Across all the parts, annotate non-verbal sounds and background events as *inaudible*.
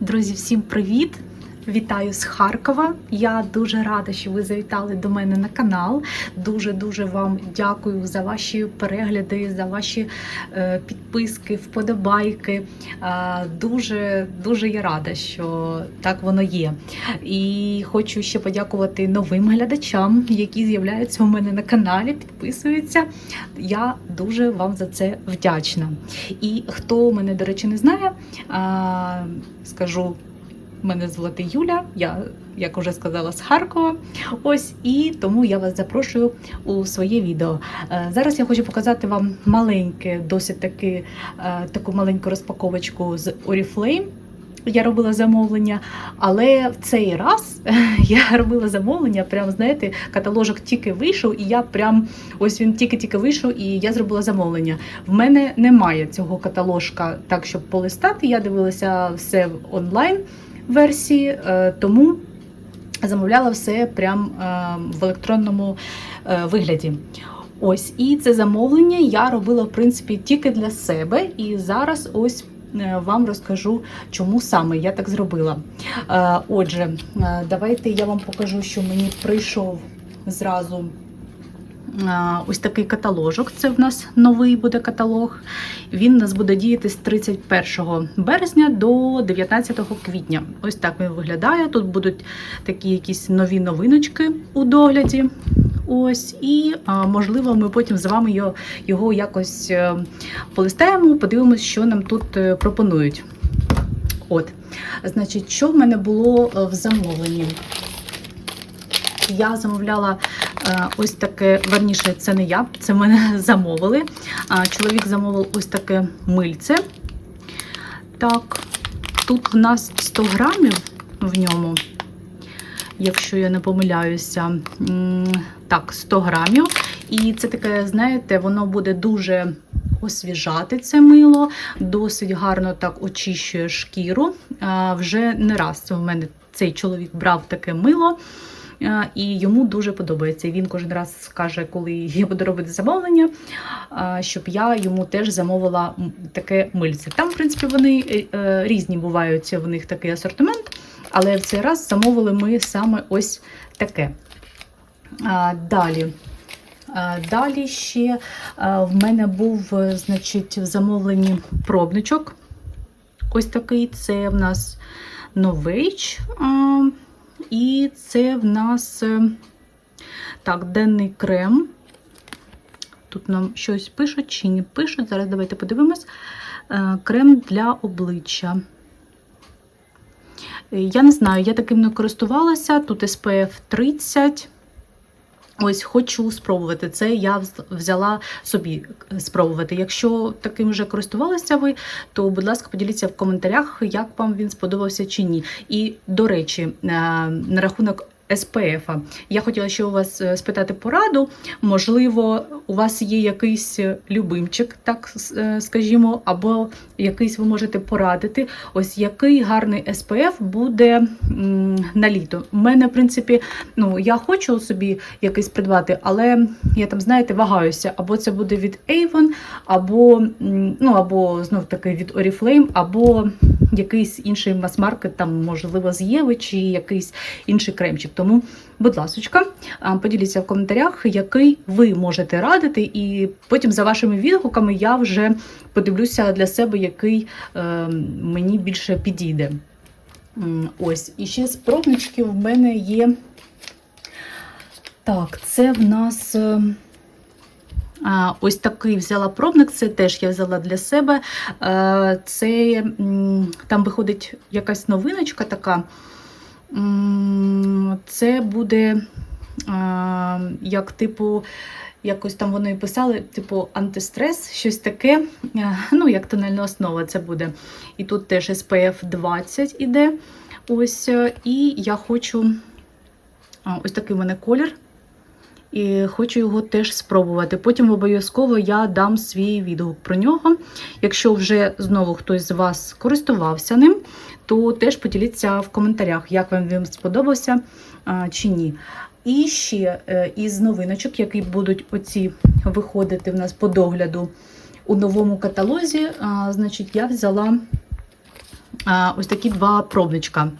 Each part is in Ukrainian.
Друзі, всім привіт! Вітаю з Харкова. Я дуже рада, що ви завітали до мене на канал. Дуже дуже вам дякую за ваші перегляди, за ваші е, підписки, вподобайки. Е, дуже дуже я рада, що так воно є. І хочу ще подякувати новим глядачам, які з'являються у мене на каналі, підписуються. Я дуже вам за це вдячна. І хто мене, до речі, не знає, скажу. Мене звати Юля, я, як вже сказала, з Харкова. Ось і тому я вас запрошую у своє відео. Е, Зараз я хочу показати вам маленьке, досить таки е, таку маленьку розпаковочку з Oriflame. Я робила замовлення, але в цей раз *laughs* я робила замовлення. Прям знаєте, каталожок тільки вийшов, і я прям ось він тільки-тільки вийшов, і я зробила замовлення. В мене немає цього каталожка, так щоб полистати. Я дивилася все онлайн версії, е, тому замовляла все прям е, в електронному е, вигляді. Ось, і це замовлення я робила, в принципі, тільки для себе. І зараз ось вам розкажу, чому саме я так зробила. Отже, давайте я вам покажу, що мені прийшов зразу. Ось такий каталожок. Це в нас новий буде каталог. Він у нас буде діяти з 31 березня до 19 квітня. Ось так він виглядає. Тут будуть такі якісь нові новиночки у догляді. Ось, і можливо, ми потім з вами його, його якось е, полистаємо, подивимось, що нам тут е, пропонують. От, значить, що в мене було е, в замовленні? Я замовляла е, ось таке, верніше, це не я, це мене *laughs* замовили. Чоловік замовив ось таке мильце. Так, тут в нас 100 грамів в ньому, якщо я не помиляюся. Так, 100 грамів. І це таке, знаєте, воно буде дуже освіжати це мило, досить гарно так очищує шкіру. Вже не раз в мене цей чоловік брав таке мило. І йому дуже подобається. Він кожен раз каже, коли я буду робити замовлення, щоб я йому теж замовила таке мильце. Там, в принципі, вони е, е, різні бувають, в них такий асортимент, але в цей раз замовили ми саме ось таке. Далі. Далі ще в мене був, значить, в замовленні пробничок. Ось такий. Це в нас новейч. І це в нас е, так, денний крем. Тут нам щось пишуть чи не пишуть. Зараз давайте подивимось. Е, Крем для обличчя. Е, Я не знаю, я таким не користувалася. Тут SPF 30. Ось хочу спробувати. Це я вз- взяла собі е, спробувати. Якщо таким вже користувалися ви, то, будь ласка, поділіться в коментарях, як вам він сподобався чи ні. І, до речі, е, на рахунок SPF. Я хотіла ще у вас е, спитати пораду. Можливо, у вас є якийсь любимчик, так е, скажімо, або якийсь ви можете порадити. Ось який гарний SPF буде на літо. У мене, в принципі, ну я хочу собі якийсь придбати, але я там, знаєте, вагаюся. Або це буде від Avon, або ну, або знов таки від Oriflame, або якийсь інший мас-маркет, там, можливо, з Єви, чи якийсь інший кремчик. Тому, будь ласочка, поділіться в коментарях, який ви можете радити, і потім за вашими відгуками я вже подивлюся для себе, який е, мені більше підійде. Ось, і ще з пробничків в мене є. Так, це в нас. Ось такий взяла пробник, це теж я взяла для себе. Е, Це там виходить якась новиночка така. Це буде як типу, якось там вони писали, типу антистрес, щось таке. Е, Ну, як тональна основа це буде. І тут теж SPF 20 іде. Ось, е, і я хочу ось такий в мене колір. І хочу його теж спробувати. Потім обов'язково я дам свій відгук про нього. Якщо вже знову хтось з вас користувався ним, то теж поділіться в коментарях, як вам він сподобався чи ні. І ще е, із новиночок, які будуть оці виходити в нас по догляду у новому каталозі, значить, я взяла ось такі два пробничка.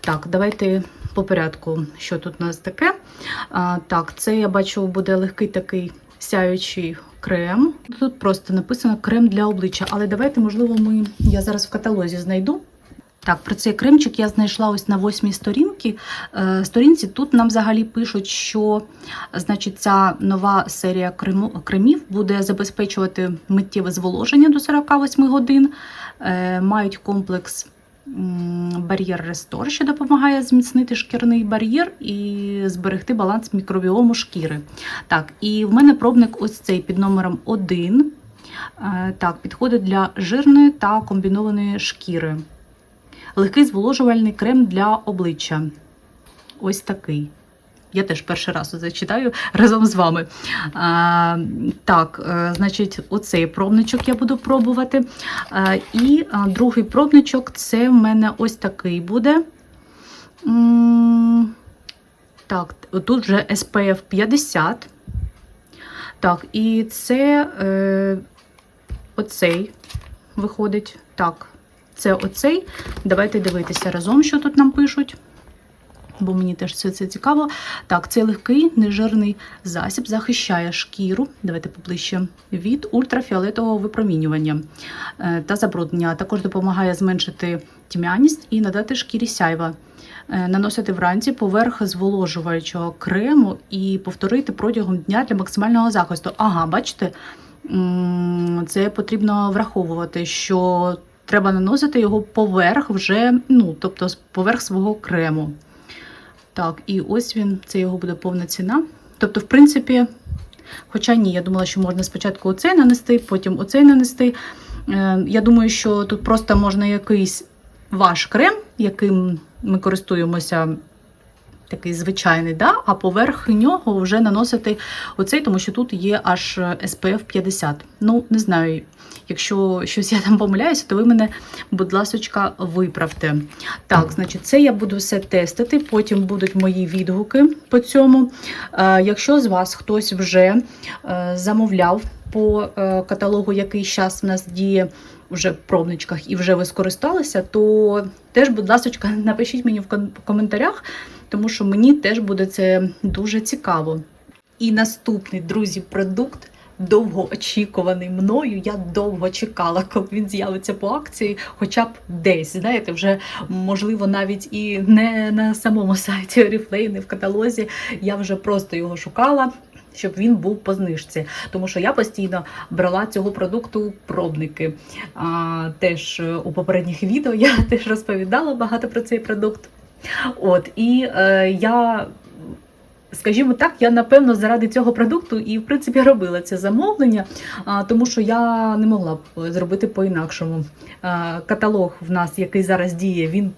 Так, давайте по порядку, що тут у нас таке. А, так, це я бачу, буде легкий такий сяючий крем. Тут просто написано крем для обличчя, але давайте, можливо, ми я зараз в каталозі знайду. Так, про цей кремчик я знайшла ось на восьмій сторінці. Е, сторінці. Тут нам взагалі пишуть, що значить, ця нова серія кремів буде забезпечувати миттєве зволоження до 48 годин. Е, мають комплекс бар'єр Рестор, що допомагає зміцнити шкірний бар'єр і зберегти баланс мікробіому шкіри. Так, і в мене пробник ось цей під номером 1. Е, Так, підходить для жирної та комбінованої шкіри. Легкий зволожувальний крем для обличчя. Ось такий. Я теж перший раз це читаю разом з вами. А, так, е, значить, оцей пробничок я буду пробувати. А, і другий пробничок це в мене ось такий буде. Так, тут вже SPF 50. Так, і це е, оцей виходить. Так, це оцей. Давайте дивитися разом, що тут нам пишуть. Бо мені теж все це цікаво. Так, це легкий нежирний засіб захищає шкіру. Давайте поближче від ультрафіолетового випромінювання е, та забруднення. Також допомагає зменшити тьмяність і надати шкірі сяйва. Е, Наносити вранці поверх зволожувачого крему і повторити протягом дня для максимального захисту. Ага, бачите, це потрібно враховувати, що треба наносити його поверх вже, ну, тобто поверх свого крему. Так, і ось він, це його буде повна ціна. Тобто, в принципі, хоча ні, я думала, що можна спочатку оцей нанести, потім оцей нанести. Е, Я думаю, що тут просто можна якийсь ваш крем, яким ми користуємося, такий звичайний, да? а поверх нього вже наносити оцей, тому що тут є аж SPF 50. Ну, не знаю, якщо щось я там помиляюся, то ви мене, будь ласочка, виправте. Так, значить, це я буду все тестити, потім будуть мої відгуки по цьому. Е, якщо з вас хтось вже е, замовляв по е, каталогу, який зараз в нас діє вже в пробничках, і вже ви скористалися, то теж, будь ласочка, *laughs* напишіть мені в коментарях, тому що мені теж буде це дуже цікаво. І наступний, друзі, продукт. Довгоочікуваний мною. Я довго чекала, коли він з'явиться по акції, хоча б десь. Знаєте, вже можливо навіть і не на самому *laughs* сайті Oriflame, не в каталозі. Я вже просто його шукала. Щоб він був по знижці, тому що я постійно брала цього продукту пробники. А, теж е, у попередніх *laughs* відео я теж розповідала багато про цей продукт. От і е, я Скажімо так, я напевно заради цього продукту і в принципі робила це замовлення, тому що я не могла б зробити по-інакшому. Каталог в нас, який зараз діє, він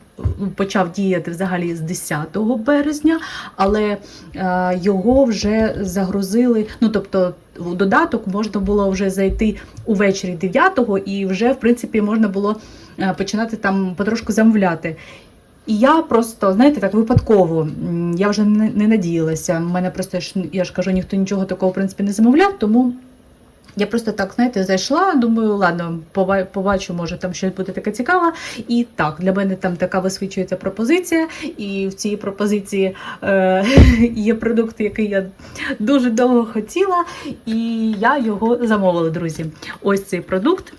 почав діяти взагалі з 10 березня, але а, його вже загрузили. Ну тобто, в додаток можна було вже зайти увечері 9-го, і вже в принципі можна було е, починати там потрошку замовляти. І я просто, знаєте, так випадково, я вже не, надіялася. У мене просто, я ж кажу, ніхто нічого такого, в принципі, не замовляв, тому я просто так, знаєте, зайшла, думаю, ладно, побачу, може там щось буде таке цікаве. І так, для мене там така висвічується пропозиція, і в цій пропозиції е, *laughs* є продукт, який я дуже довго хотіла, і я його замовила, друзі. Ось цей продукт.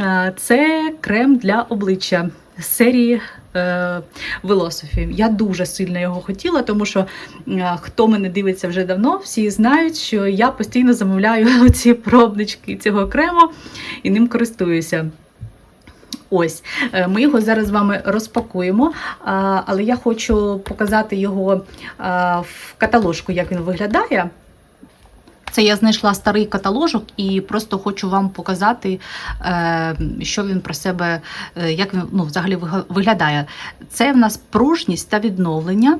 Е, Це крем для обличчя серії е, Я дуже сильно його хотіла, тому що е, хто мене дивиться вже давно, всі знають, що я постійно замовляю *laughs* ці пробнички цього крему і ним користуюся. Ось, е, ми його зараз з вами розпакуємо, але я хочу показати його в каталожку, як він виглядає. Це я знайшла старий каталожок і просто хочу вам показати, е, що він про себе, е, як він ну, взагалі виглядає. Це в нас пружність та відновлення.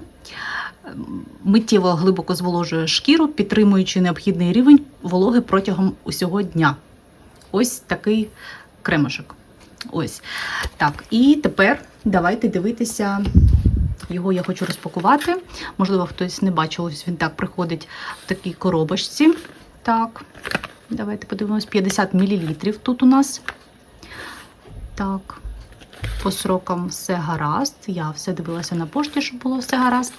Миттєво глибоко зволожує шкіру, підтримуючи необхідний рівень вологи протягом усього дня. Ось такий кремушек. Ось. Так, і тепер давайте дивитися. Його я хочу розпакувати. Можливо, хтось не бачив, ось він так приходить в такій коробочці. Так, давайте подивимось, 50 мл тут у нас. Так, По срокам все гаразд. Я все дивилася на пошті, щоб було все гаразд.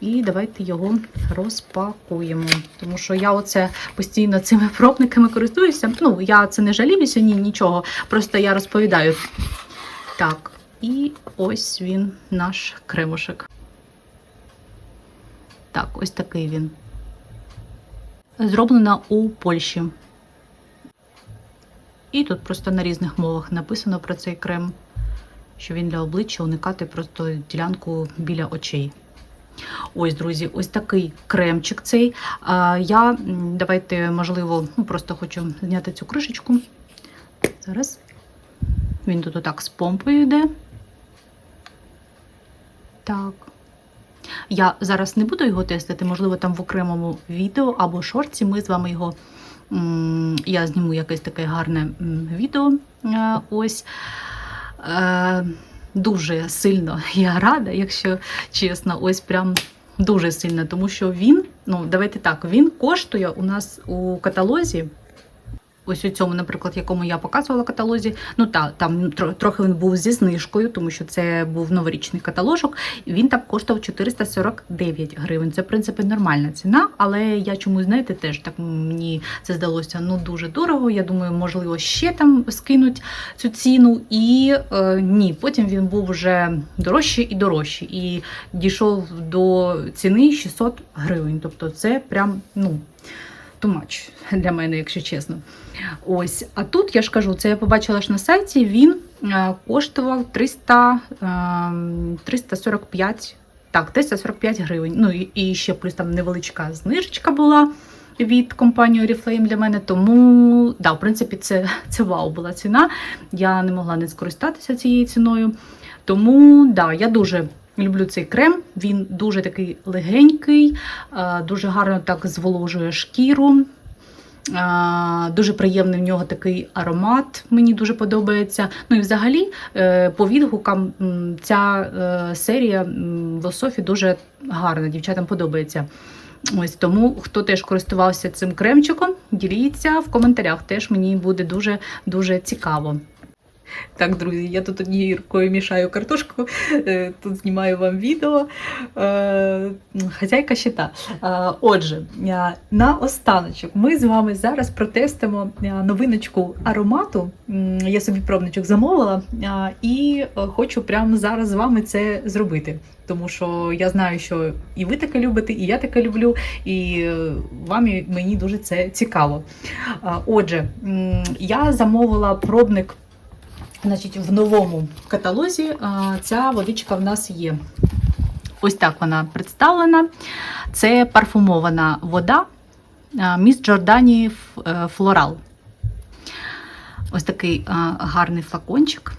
І давайте його розпакуємо. Тому що я оце постійно цими пробниками користуюся. Ну, я це не жаліюся, ні, нічого. Просто я розповідаю. Так, і ось він, наш кремушек. Так, ось такий він. Зроблена у Польщі. І тут просто на різних мовах написано про цей крем, що він для обличчя уникати просто ділянку біля очей. Ось, друзі, ось такий кремчик цей. Я давайте, можливо, ну, просто хочу зняти цю кришечку. Зараз. Він тут отак з помпою йде. Так. Я зараз не буду його тестити, можливо, там в окремому відео або шорті ми з вами його. Я зніму якесь таке гарне відео. е, Ось. Е, Дуже сильно *laughs* я рада, якщо чесно, ось прям дуже сильно, тому що він, ну давайте так, він коштує у нас у каталозі. Ось у цьому, наприклад, якому я показувала каталозі. Ну та там трохи він був зі знижкою, тому що це був новорічний каталожок. Він там коштував 449 гривень. Це в принципі нормальна ціна, але я чомусь знаєте, теж так мені це здалося ну дуже дорого. Я думаю, можливо, ще там скинуть цю ціну. І е, ні, потім він був вже дорожчий і дорожчий. І дійшов до ціни 600 гривень. Тобто, це прям ну. Much для мене, якщо чесно. Ось, а тут я ж кажу, це я побачила ж на сайті. Він е, коштував 300, е, 345, так, 345 гривень. Ну і ще плюс там невеличка знижечка була від компанії Oriflame для мене. Тому, да, в принципі, це, це вау була ціна. Я не могла не скористатися цією ціною. Тому, да, я дуже. Люблю цей крем, він дуже такий легенький, е, дуже гарно так зволожує шкіру. Дуже приємний в нього такий аромат, мені дуже подобається. Ну і взагалі, е, по відгукам ця е, серія в Софі дуже гарна, дівчатам подобається. Ось тому, хто теж користувався цим кремчиком, діліться в коментарях. Теж мені буде дуже дуже цікаво. Так, друзі, я тут однією рукою мішаю картошку, е, тут знімаю вам відео. Е, Хазяйка щита. Е, Отже, на останочок ми з вами зараз протестимо новиночку аромату. Я собі пробничок замовила і хочу прямо зараз з вами це зробити. Тому що я знаю, що і ви таке любите, і я таке люблю, і вам і мені дуже це цікаво. Отже, я замовила пробник. Значить, в новому каталозі ця водичка в нас є. Ось так вона представлена. Це парфумована вода Міс Джордані Флорал. Ось такий гарний флакончик.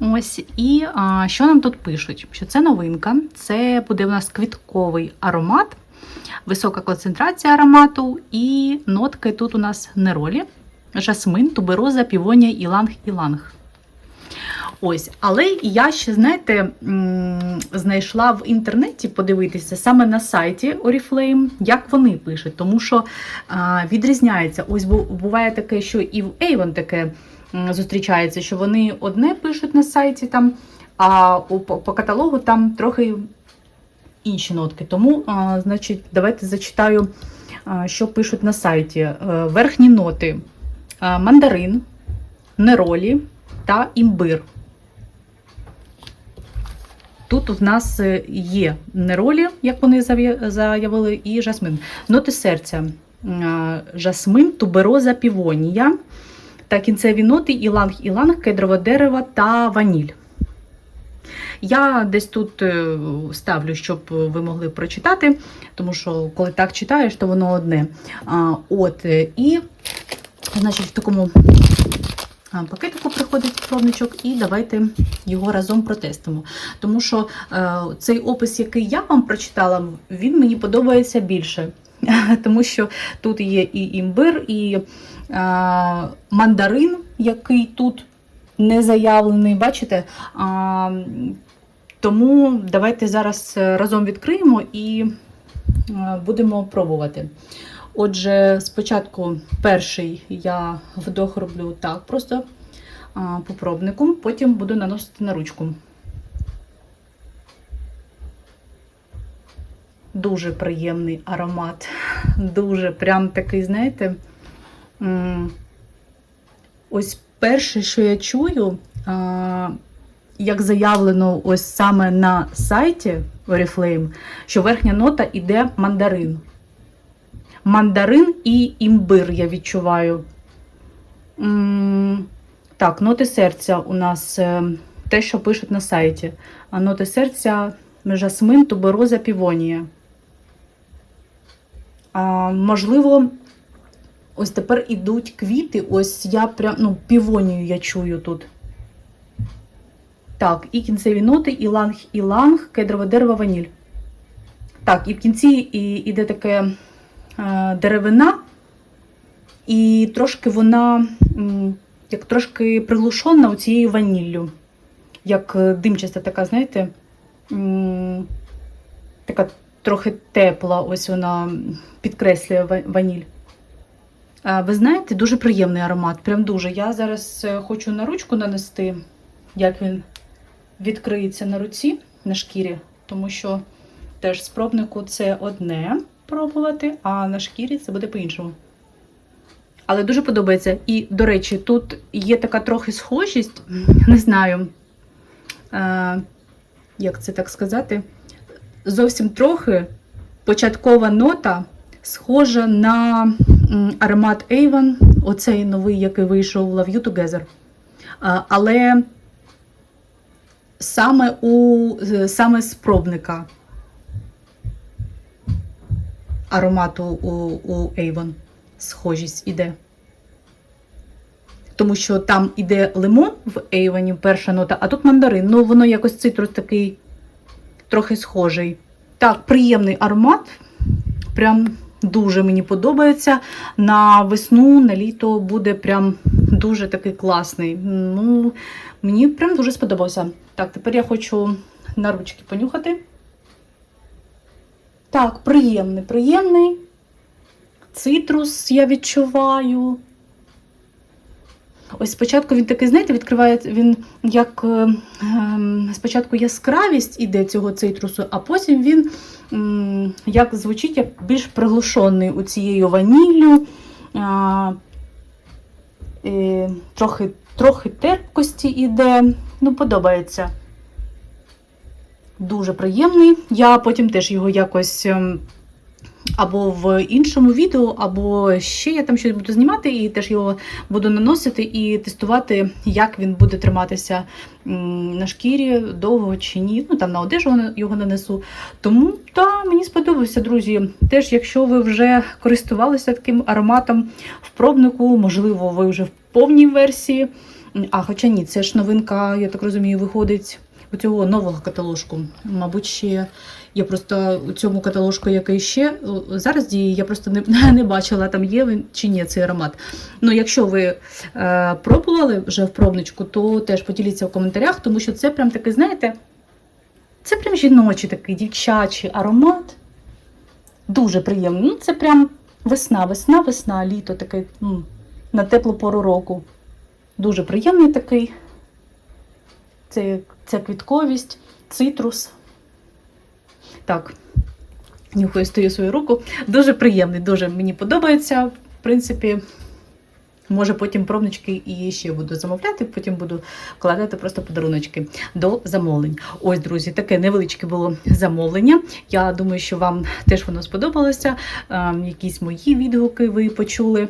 Ось, і а, що нам тут пишуть? Що це новинка, це буде у нас квітковий аромат, висока концентрація аромату, і нотки тут у нас неролі жасмин, тубероза, півонія, іланг-іланг. Ось, але я ще, знаєте, знайшла в інтернеті подивитися саме на сайті Oriflame, як вони пишуть, тому що відрізняється. Ось буває таке, що і в Avon таке зустрічається, що вони одне пишуть на сайті, там, а по, каталогу там трохи інші нотки. Тому, значить, давайте зачитаю, що пишуть на сайті. Е, Верхні ноти мандарин, неролі та імбир. Тут в нас е, є неролі, як вони заявили, і жасмин. Ноти серця. Жасмин, тубероза, півонія та кінцеві ноти іланг-іланг, кедрове дерево та ваніль. Я десь тут е, ставлю, щоб ви могли прочитати, тому що коли так читаєш, то воно одне. От, е, і Значить, в такому пакетику приходить пробничок, і давайте його разом протестимо. Тому що е, цей опис, який я вам прочитала, він мені подобається більше. *laughs* Тому що тут є і імбир, і е, мандарин, який тут не заявлений, бачите? А, тому давайте зараз е, разом відкриємо і будемо пробувати. Отже, спочатку перший я вдох роблю так, просто по пробнику, потім буду наносити на ручку. Дуже приємний аромат. Дуже прям такий, знаєте, ось перше, що я чую, як заявлено ось саме на сайті Oriflame, що верхня нота іде мандарин. Мандарин і імбир я відчуваю. Так, ноти серця у нас е, те, що пишуть на сайті. А ноти серця жасмин, тубероза, півонія. А, можливо, ось тепер ідуть квіти. Ось я прям, ну, півонію я чую тут. Так, і кінцеві ноти, іланг, іланг, кедрове дерево, ваніль. Так, і в кінці іде таке деревина, і трошки вона як трошки приглушена оцією ваніллю. Як е, димчаста така, знаєте, така трохи тепла, ось вона підкреслює ваніль. Ви знаєте, дуже приємний аромат, прям дуже. Я зараз е, хочу на ручку нанести, як він відкриється на руці, на шкірі, тому що теж з пробнику це одне пробувати, а на шкірі це буде по-іншому. Але дуже подобається. І, до речі, тут є така трохи схожість, не знаю, е, як це так сказати, зовсім трохи початкова нота схожа на аромат Avon, оцей новий, який вийшов Love You Together. А, Але саме у саме з пробника аромату у, у Avon схожість іде. Тому що там іде лимон в Avon, перша нота, а тут мандарин. Ну, воно якось цитрус такий трохи схожий. Так, приємний аромат. Прям дуже мені подобається. На весну, на літо буде прям дуже такий класний. Ну, мені прям дуже сподобався. Так, тепер я хочу на ручки понюхати. Так, приємний, приємний. Цитрус я відчуваю. Ось спочатку він такий, знаєте, відкриває він як е, ем, спочатку яскравість іде цього цитрусу, а потім він як звучить як більш приглушений у цією ваніллю, е, трохи, трохи терпкості іде. Ну, подобається. Дуже приємний. Я потім теж його якось. ем, або в іншому відео, або ще я там щось буду знімати, і теж його буду наносити і тестувати, як він буде триматися на шкірі довго чи ні. Ну там на одежу його нанесу. Тому та мені сподобався, друзі. Теж, якщо ви вже користувалися таким ароматом в пробнику, можливо, ви вже в повній версії. А хоча ні, це ж новинка, я так розумію, виходить цього нового каталожку. Мабуть, ще я просто у цьому каталожку, який ще зараз діє, я просто не, *laughs* не бачила, там є він чи ні цей аромат. Ну, якщо ви е, пробували вже в пробничку, то теж поділіться в коментарях, тому що це прям такий, знаєте, це прям жіночий такий дівчачий аромат. Дуже приємний. Ну, це прям весна, весна, весна, літо такий м, на теплу пору року. Дуже приємний такий. Це, це квітковість, цитрус. Так, нюхаю стою свою руку. Дуже приємний, дуже мені подобається. В принципі, може потім пробнички і ще буду замовляти, потім буду вкладати просто подаруночки до замовлень. Ось, друзі, таке невеличке було замовлення. Я думаю, що вам теж воно сподобалося. Ем, якісь мої відгуки ви почули.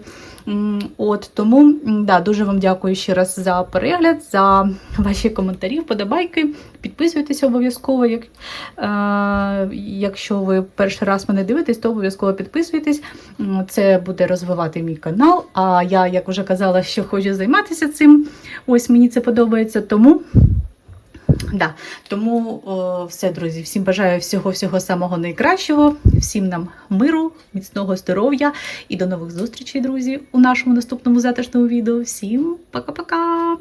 От тому да, дуже вам дякую ще раз за перегляд, за ваші коментарі, вподобайки. Підписуйтесь обов'язково. Як, е, якщо ви перший раз мене дивитесь, то обов'язково підписуйтесь. Це буде розвивати мій канал. А я, як вже казала, що хочу займатися цим. Ось мені це подобається. Тому. Да. Тому о, все, друзі, всім бажаю всього-всього самого найкращого, всім нам миру, міцного здоров'я і до нових зустрічей, друзі, у нашому наступному затишному відео. Всім пока-пока!